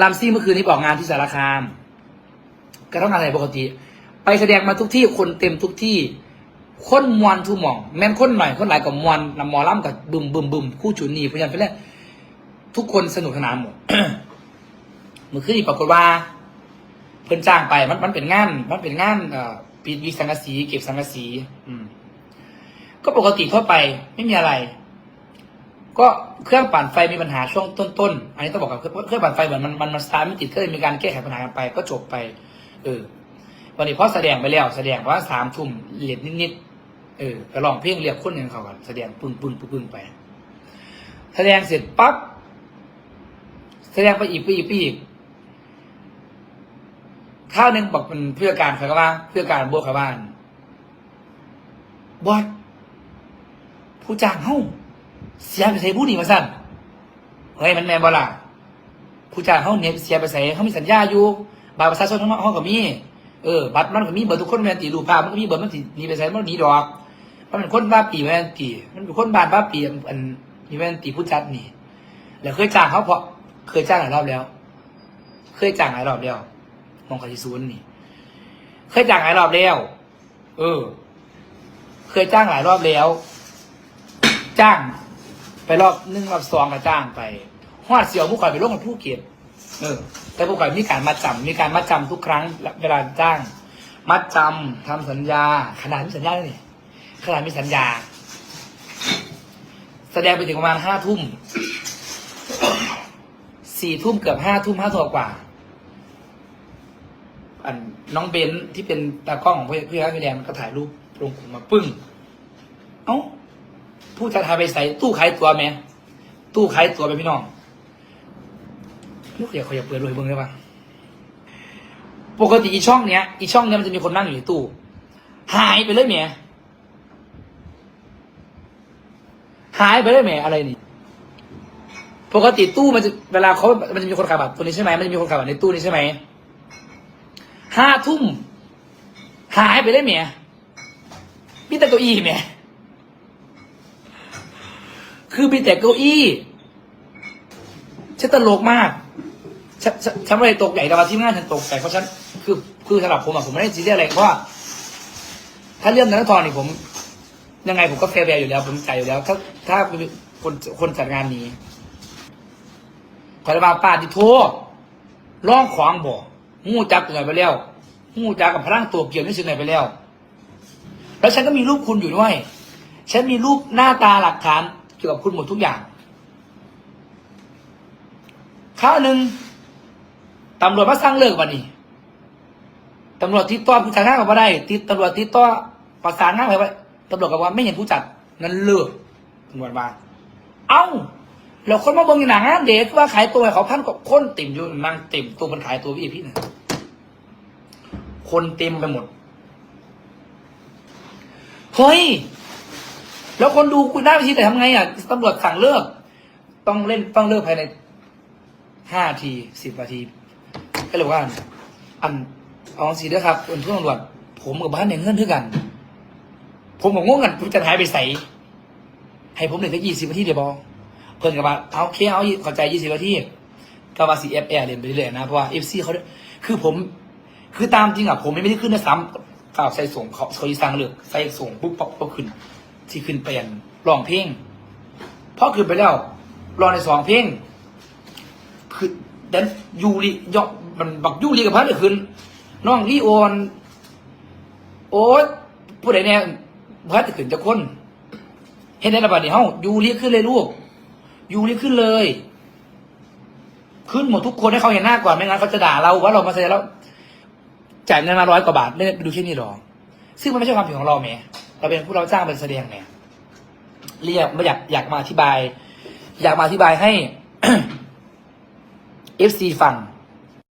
ลำซิ่เมื่อคืนนี้บอกงานที่สารคามก็ต้องงานอะไรปกติ ไปแสดงมาทุกที่คนเต็มทุกที่คนมวนทุหมอง แม่นคนหน่อยคนหลายกับมวนนำหมอล่ำกับบึมบึมบึมคู่จุนนีพยายามไปเล่นทุกคนสนุกสนานหมดเมื่อคืนนี้ปรากฏว่า เพิ่นจ้างไปมันมันเป็นงาน มันเป็นงานเอ่อปีวีสังกะสีเก็บสังกะสี อืม ก็ปกติทั่วไปไม่มีอะไร ก็เครื่องปั่นไฟมีปัญหาช่วงต้นๆ อันนี้ต้องบอกกับเครื่องปั่นไฟเหมือนมันมันมันสตาร์ทไม่ติดก็เลยมีการแก้ไขปัญหากันไปก็จบไปเออวันนี้พอแสดงไปแล้วแสดงว่าสามทุ่มเหลดนิดๆเออไปลองเพลงเรียกคนหนึ่งเขาก่อนแสดงปึ้งปึ้งปึ้งปึ้งไป แสดงเสร็จปั๊บแสดงไปอีกไปอีกไปอีกข้าวหนึ่งบอกเป็นเพื่อการใครก็ว่าเพื่อการบวกเขาบ้านบอสผู้จ้างเฮ้า เสียไปใส่ผู้ดีมาสั่นเฮ้ยมันแมนบอล่ะผู้จ้างเฮ้าเนี่ยเสียไปใส่เขามีสัญญาอยู่บัตรประชาชนของเขาก็มีเออบัตรมันก็มีเบอร์ทุกคนแมนตีรูปภาพมันก็มีเบอร์มันตีหนีไปใส่มันหนีดอกมันเป็นคนบ้าปีแมนตีมันเป็นคนบ้านบ้าปีอันนี่แมนตีผู้จัดนี่แล้วเคยจ้างเขาเพราะเคยจ้างหลายรอบแล้ว เคยจ้างหลายรอบแล้วมองคาทิซูนนี่ เคยจ้างหลายรอบแล้ว เออ เคยจ้างหลายรอบแล้ว จ้าง ไปรอบหนึ่งรอบสองก็จ้างไปหอดเสียวผู้ข่อยไปร่วมกับผู้เกียรติเออ แต่ผู้ข่อยมีการมาจำมีการมาจำทุกครั้งเวลาจ้าง มัดจำทำสัญญา ขนาดมีสัญญาเลยนี่ขนาดมีสัญญา แสดงไปถึงประมาณห้าทุ่มสี่ทุ่มเกือบห้าทุ่มห้าทุ่มกว่าอันน้องเบนที่เป็นตากล้องของพี่พี่รักพี่แดงก็ถ่ายรูปลงกลุ่มมาปึ้ง เอ้า ผู้จัดหายไปใส่ตู้ขายตัวไหมตู้ขายตัวไปพี่น้องลูกเดี๋ยวเขาอยากเปิดเลยเบิ้งได้ปะปกติอีช่องเนี้ยอีช่องเนี้ยมันจะมีคนนั่งอยู่ในตู้ หายไปเลยเมียหายไปเลยเมียอะไรนี่ปกติตู้มันจะเวลาเขามันจะมีคนขายบัตรตัวนี้ใช่ไหมมันจะมีคนขายบัตรในตู้นี้ใช่ไหมห้าทุ่มหายไปเลยเมียมีแต่เก้าอี้เมีย คือมีแต่เก้าอี้ฉันตลกมากฉันฉันฉันไม่ได้ตกใหญ่แต่ว่าที่งานฉันตกใหญ่เพราะฉันคือคือสำหรับผมอะผมไม่ได้ซีเรียสอะไรเพราะว่าถ้าเรื่องนักทอนนี่ผม ยังไงผมก็แฟร์แวร์อยู่แล้วผมจ่ายอยู่แล้ว ถ้าถ้าคนคนจัดงานนี้ขอจะมาป้าที่โทร้องขวางบ่หูจักเกิดไปแล้วหูจักกับพลังตัวเกี่ยวนี่สึกไหนไปแล้ว แล้วฉันก็มีรูปคุณอยู่ด้วย ฉันมีรูปหน้าตาหลักฐาน เกี่ยวกับคุณหมดทุกอย่างข้าวหนึ่งตำรวจมาสร้างเลิกวันนี้ตำรวจติดต่อผู้จัดงานกับว่าได้ติดตำรวจติดต่อประสานงานไปว่าตำรวจกับว่าไม่เห็นผู้จัดงั้นเลิกตำรวจมาเอ้าแล้วคนมาเบิ่งหนังเด็กว่าขายตัวเขาพันกว่าคนเต็มอยู่นั่งเต็มตัวมันขายตัวพี่พี่น่ะคนเต็มไปหมดเฮ้ย แล้วคนดูคุณได้ไปทีแต่ทำไงอะตำรวจสั่งเลิก ต้องเล่นต้องเลิกภายในห้าทีสิบนาทีก็เลยว่า อันเอาสีด้วยครับเป็นผู้ตำรวจผมกับบ้านเนี่ยเงื่อนเท่ากัน ผมกับง่วงกันผมจะหายไปใส่ให้ผมเหลือแค่ยี่สิบนาทีเดียวบอเพิ่นกับว่าเอาเคเอาเข้าใจยี่สิบนาทีก็ว่าสีเอฟแอร์เรียนไปเรื่อยๆนะเพราะว่าเอฟซีเขาคือผม คือตามจริงอะผมไม่ได้ขึ้นนะซ้ำข่าวใส่ส่งเขาเขาอีสั่งเลือกใส่ส่งปุ๊บปั๊บก็ขึ้น ที่ขึ้นไปลี่ยนร้องเพลงพอขึ้นไปแล้วร้องในสองเพลงคือเดนยูริยอกมันบักยูริกับพัดเลยขึ้นน้องลีโอนโอ๊ยผู้ใดเนี่ยพัดจะขึ้นจะคนเห็นในระบาดนี่เฮ้ายูริขึ้นเลยลูกยูนี่ขึ้นเลย ขึ้นหมดทุกคนให้เขาเห็นหน้าก่อนไม่งั้นเขาจะด่าเราว่าเรามาแสดงแล้วจ่ายเงินมาร้อยกว่าบาทไม่ได้ดูแค่นี้หรอ ซึ่งมันไม่ใช่ความผิดของเราแหม เราเป็นผู้รับจ้างเป็นแสดงเนี่ยเรียกไม่อยากอยากมาอธิบาย อยากมาอธิบายให้เอฟซีฟัง